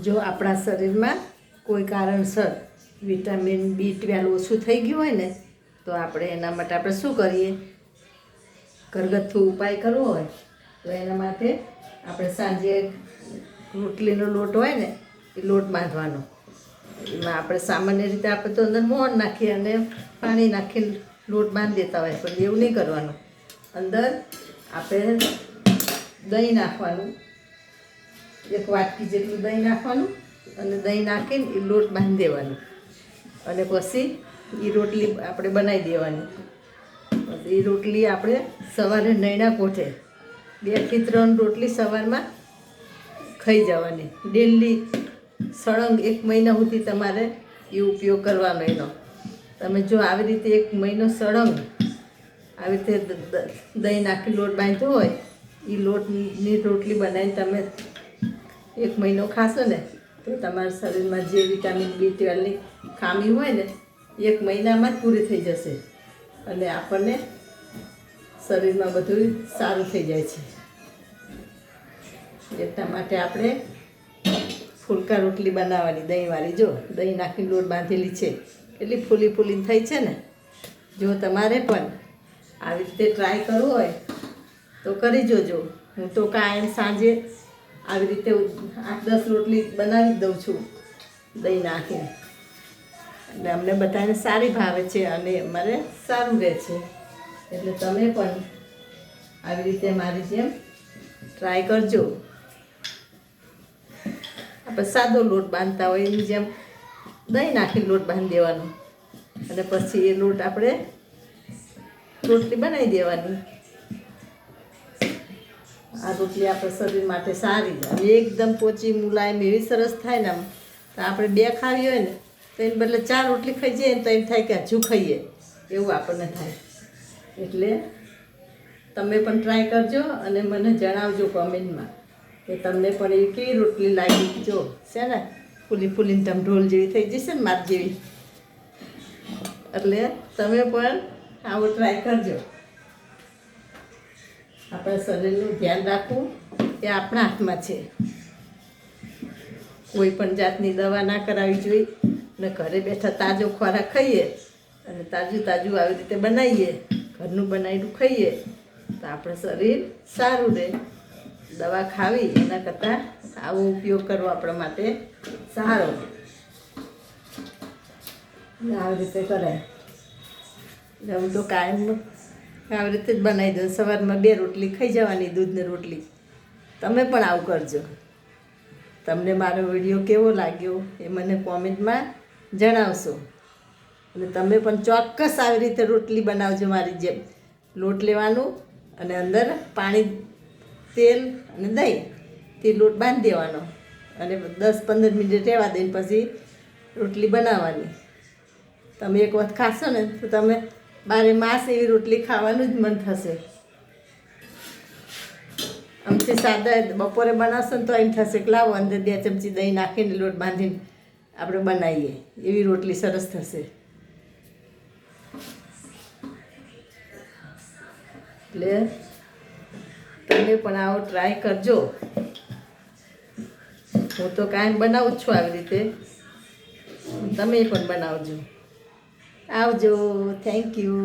જો આપણા શરીરમાં કોઈ કારણસર વિટામિન બી ટ્વેલ્વ ઓછું થઈ ગયું હોય ને, તો આપણે એના માટે આપણે શું કરીએ? ઘરગથ્થુ ઉપાય કરવો હોય, તો એના માટે આપણે સાંજે રોટલીનો લોટ હોય ને, એ લોટ બાંધવાનો. એમાં આપણે સામાન્ય રીતે આપણે તો અંદર મોહન નાખીએ અને પાણી નાખીને લોટ બાંધી દેતા હોય, પણ એવું નહીં કરવાનું. અંદર આપણે દહીં નાખવાનું. એક વાટકી જેટલું દહીં નાખવાનું અને દહીં નાખીને એ લોટ બાંધી દેવાનો. અને પછી એ રોટલી આપણે બનાવી દેવાની. એ રોટલી આપણે સવારે નૈણા કોઠે બેથી ત્રણ રોટલી સવારમાં ખાઈ જવાની. ડેલી સળંગ એક મહિના સુધી તમારે એ ઉપયોગ કરવાનો એનો. તમે જો આવી રીતે એક મહિનો સળંગ આવી રીતે દહીં નાખી લોટ બાંધ્યો હોય એ લોટની રોટલી બનાવીને તમે એક મહિનો ખાશો ને, તો તમારા શરીરમાં જે વિટામિન બી ટ્વેલ્વની ખામી હોય ને, એક મહિનામાં જ પૂરી થઈ જશે. અને આપણને શરીરમાં બધું સારું થઈ જાય છે. એટલા માટે આપણે ફૂલકા રોટલી બનાવવાની, દહીંવાળી. જો, દહીં નાખીને લોટ બાંધેલી છે. એટલી ફૂલી ફૂલીને થઈ છે ને. જો તમારે પણ આવી રીતે ટ્રાય કરવું હોય, તો કરી જોજો. હું તો કાયમ સાંજે આવી રીતે આઠ દસ રોટલી બનાવી દઉં છું દહીં નાખીને. એટલે અમને બધાને સારી ભાવે છે અને અમારે સારું રહે છે. એટલે તમે પણ આવી રીતે મારી જેમ ટ્રાય કરજો. આપણે સાદો લોટ બાંધતા હોય, એની જેમ દહીં નાખી લોટ બાંધી દેવાનો. અને પછી એ લોટ આપણે રોટલી બનાવી દેવાની. આ રોટલી આપણા શરીર માટે સારી અને એકદમ પોચી, મુલાયમ એવી સરસ થાય ને આમ, તો આપણે બે ખાવી હોય ને, તો એને બદલે ચાર રોટલી ખાઈ જઈએ ને, તો એમ થાય કે હજુ ખાઈએ. એવું આપણને થાય. એટલે તમે પણ ટ્રાય કરજો અને મને જણાવજો કોમેન્ટમાં કે તમને પણ એવી કેવી રોટલી લાગી. જો, છે ને, ફૂલી ફૂલીને તમે ઢોલ જેવી થઈ જશે ને, માર જેવી. એટલે તમે પણ આવો ટ્રાય કરજો. આપણા શરીરનું ધ્યાન રાખવું એ આપણા હાથમાં છે. કોઈ પણ જાતની દવા ના કરાવવી જોઈએ, ને ઘરે બેઠા તાજો ખોરાક ખાઈએ અને તાજું તાજું આવી રીતે બનાવીએ, ઘરનું બનાવેલું ખાઈએ, તો આપણું શરીર સારું રહે. દવા ખાવી એના કરતાં આવો ઉપયોગ કરવો આપણા માટે સારો. આવી રીતે કરાય હું તો કાયમ આવી રીતે જ બનાવી દઉં. સવારમાં બે રોટલી ખાઈ જવાની, દૂધની રોટલી. તમે પણ આવું કરજો. તમને મારો વીડિયો કેવો લાગ્યો એ મને કોમેન્ટમાં જણાવશો. અને તમે પણ ચોક્કસ આવી રીતે રોટલી બનાવજો મારી જેમ. લોટ લેવાનું અને અંદર પાણી, તેલ અને દહીં તે લોટ બાંધી દેવાનો. અને દસ પંદર મિનિટ રહેવા દઈને પછી રોટલી બનાવવાની. તમે એક વખત ખાશો ને તો તમે બારે માસ એવી રોટલી ખાવાનું જ મન થશે. આમથી સાદા બપોરે બનાવશો ને તો એમ થશે કે લાવો અંદર બે ચમચી દહીં નાખીને લોટ બાંધીને આપણે બનાવીએ. એવી રોટલી સરસ થશે. એટલે તમે પણ આવો ટ્રાય કરજો. હું તો કાંઈ બનાવું છું આવી રીતે. તમે પણ બનાવજો. આવજો થેન્ક યુ